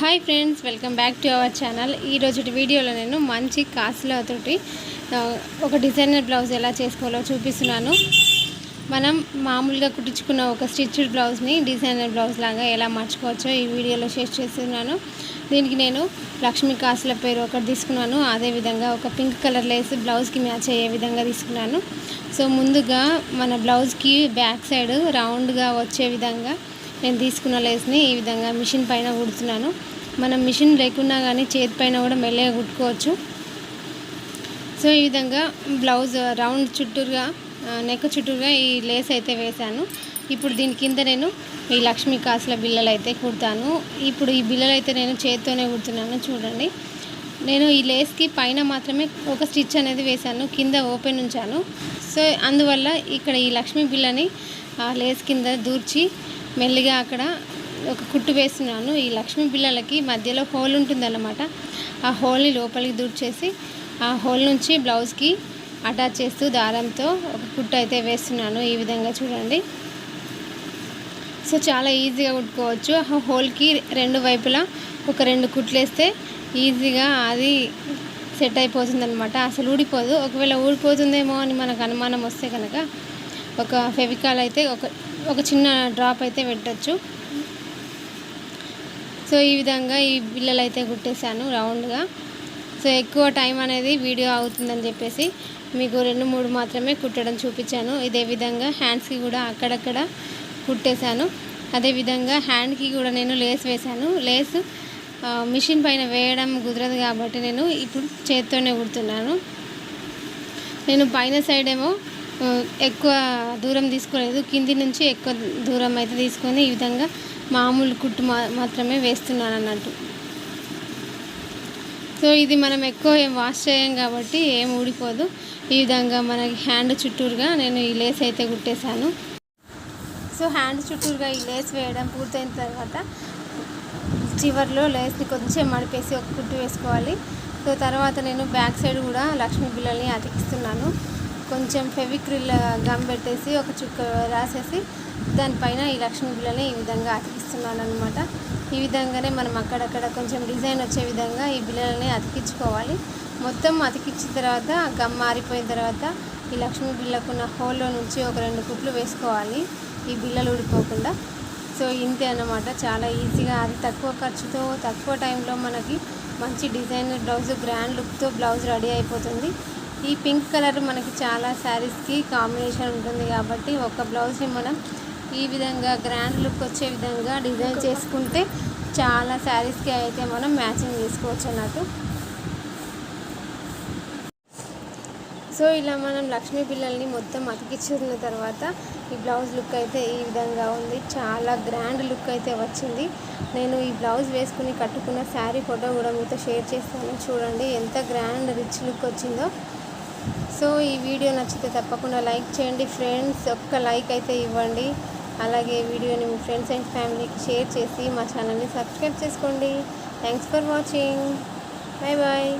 Hi friends welcome back to our channel. ఈరోజు వీడియోలో నేను మంచి కాసులతోటి ఒక డిజైనర్ బ్లౌజ్ ఎలా చేసుకోవాలో చూపిస్తున్నాను. మనం మామూలుగా కుట్టించుకున్న ఒక స్టిచ్డ్ బ్లౌజ్ని డిజైనర్ బ్లౌజ్ లాగా ఎలా మార్చుకోవచ్చో ఈ వీడియోలో షేర్ చేస్తున్నాను. దీనికి నేను లక్ష్మీ కాసుల పేరు ఒకటి తీసుకున్నాను. అదేవిధంగా ఒక పింక్ కలర్ లేస్ బ్లౌజ్కి మ్యాచ్ అయ్యే విధంగా తీసుకున్నాను. సో ముందుగా మన బ్లౌజ్కి బ్యాక్ సైడ్ రౌండ్గా వచ్చే విధంగా నేను తీసుకున్న లేస్ని ఈ విధంగా మిషన్ పైన కుడుతున్నాను. మనం మిషన్ లేకున్నా కానీ చేతి పైన కూడా మెల్లగా కుట్టుకోవచ్చు. సో ఈ విధంగా బ్లౌజ్ రౌండ్ చుట్టూరుగా నెక్ చుట్టూరుగా ఈ లేస్ అయితే వేశాను. ఇప్పుడు దీని కింద నేను ఈ లక్ష్మీ కాసుల బిల్లలు అయితే కుడతాను. ఇప్పుడు ఈ బిల్లలు అయితే నేను చేతితోనే కుడుతున్నాను చూడండి. నేను ఈ లేస్కి పైన మాత్రమే ఒక స్టిచ్ అనేది వేశాను కింద ఓపెన్ ఉంచాను. సో అందువల్ల ఇక్కడ ఈ లక్ష్మీ బిల్లని ఆ లేస్ కింద దూర్చి మెల్లిగా అక్కడ ఒక కుట్టు వేస్తున్నాను. ఈ లక్ష్మీ పిల్లలకి మధ్యలో హోల్ ఉంటుందన్నమాట. ఆ హోల్ని లోపలికి దూర్చేసి ఆ హోల్ నుంచి బ్లౌజ్కి అటాచ్ చేస్తూ దారంతో ఒక కుట్టు అయితే వేస్తున్నాను ఈ విధంగా చూడండి. సో చాలా ఈజీగా కుట్టుకోవచ్చు. ఆ హోల్కి రెండు వైపులా ఒక రెండు కుట్లు వేస్తే ఈజీగా అది సెట్ అయిపోతుంది అనమాట అసలు ఊడిపోదు. ఒకవేళ ఊడిపోతుందేమో అని మనకు అనుమానం వస్తే కనుక ఒక ఫెవికాల్ అయితే ఒక ఒక చిన్న డ్రాప్ అయితే పెట్టచ్చు. సో ఈ విధంగా ఈ బిల్లలు అయితే కుట్టేశాను రౌండ్గా. సో ఎక్కువ టైం అనేది వీడియో అవుతుందని చెప్పేసి మీకు రెండు మూడు మాత్రమే కుట్టడం చూపించాను. ఇదే విధంగా హ్యాండ్స్కి కూడా అక్కడక్కడ కుట్టేశాను. అదేవిధంగా హ్యాండ్కి కూడా నేను లేస్ వేశాను. లేస్ మిషన్ పైన వేయడం కుదరదు కాబట్టి నేను ఇప్పుడు చేత్తోనే కుడుతున్నాను. నేను పైన సైడ్ ఏమో ఎక్కువ దూరం తీసుకోలేదు. కింది నుంచి ఎక్కువ దూరం అయితే తీసుకొని ఈ విధంగా మామూలు కుట్టు మా మాత్రమే వేస్తున్నాను అన్నట్టు. సో ఇది మనం ఎక్కువ ఏం వాష్ చేయం కాబట్టి ఏం ఊడిపోదు. ఈ విధంగా మనకి హ్యాండ్ చుట్టూరుగా నేను ఈ లేస్ అయితే కుట్టేశాను. సో హ్యాండ్ చుట్టూరుగా ఈ లేస్ వేయడం పూర్తయిన తర్వాత చివర్లో లేస్ని కొంచెం మడిపేసి ఒక కుట్టు వేసుకోవాలి. సో తర్వాత నేను బ్యాక్ సైడ్ కూడా లక్ష్మీ పిల్లల్ని అతికిస్తున్నాను. కొంచెం ఫెవిక్రిల్ గమ్ పెట్టేసి ఒక చుక్క రాసేసి దానిపైన ఈ లక్ష్మీ బిళ్ళని ఈ విధంగా అతికిస్తున్నాను అనమాట ఈ విధంగానే మనం అక్కడక్కడ కొంచెం డిజైన్ వచ్చే విధంగా ఈ బిళ్ళలని అతికించుకోవాలి. మొత్తం అతికించిన తర్వాత గమ్ మారిపోయిన తర్వాత ఈ లక్ష్మీ బిళ్ళకున్న హోల్లో నుంచి ఒక రెండు కుట్లు వేసుకోవాలి. ఈ బిళ్ళలు ఊడిపోకుండా. సో ఇంతే అన్నమాట. చాలా ఈజీగా అది తక్కువ ఖర్చుతో తక్కువ టైంలో మనకి మంచి డిజైన్ బ్లౌజ్ గ్రాండ్ లుక్తో బ్లౌజ్ రెడీ అయిపోతుంది. ఈ పింక్ కలర్ మనకి చాలా శారీస్కి కాంబినేషన్ ఉంటుంది కాబట్టి ఒక బ్లౌజ్ని మనం ఈ విధంగా గ్రాండ్ లుక్ వచ్చే విధంగా డిజైన్ చేసుకుంటే చాలా శారీస్కి అయితే మనం మ్యాచింగ్ చేసుకోవచ్చు అన్నట్టు. సో ఇలా మనం లక్ష్మీ పిల్లల్ని మొత్తం అతికించుకున్న తర్వాత ఈ బ్లౌజ్ లుక్ అయితే ఈ విధంగా ఉంది. చాలా గ్రాండ్ లుక్ అయితే వచ్చింది. నేను ఈ బ్లౌజ్ వేసుకుని కట్టుకున్న శారీ ఫోటో కూడా మీతో షేర్ చేస్తాను. చూడండి ఎంత గ్రాండ్ రిచ్ లుక్ వచ్చిందో. సో ఈ వీడియో నచ్చితే తప్పకుండా లైక్ చేయండి ఫ్రెండ్స్. ఒక్క లైక్ అయితే ఇవ్వండి. అలాగే వీడియోని మీ ఫ్రెండ్స్ అండ్ ఫ్యామిలీకి షేర్ చేసి మా ఛానల్ని సబ్స్క్రైబ్ చేసుకోండి. Thanks for watching. Bye bye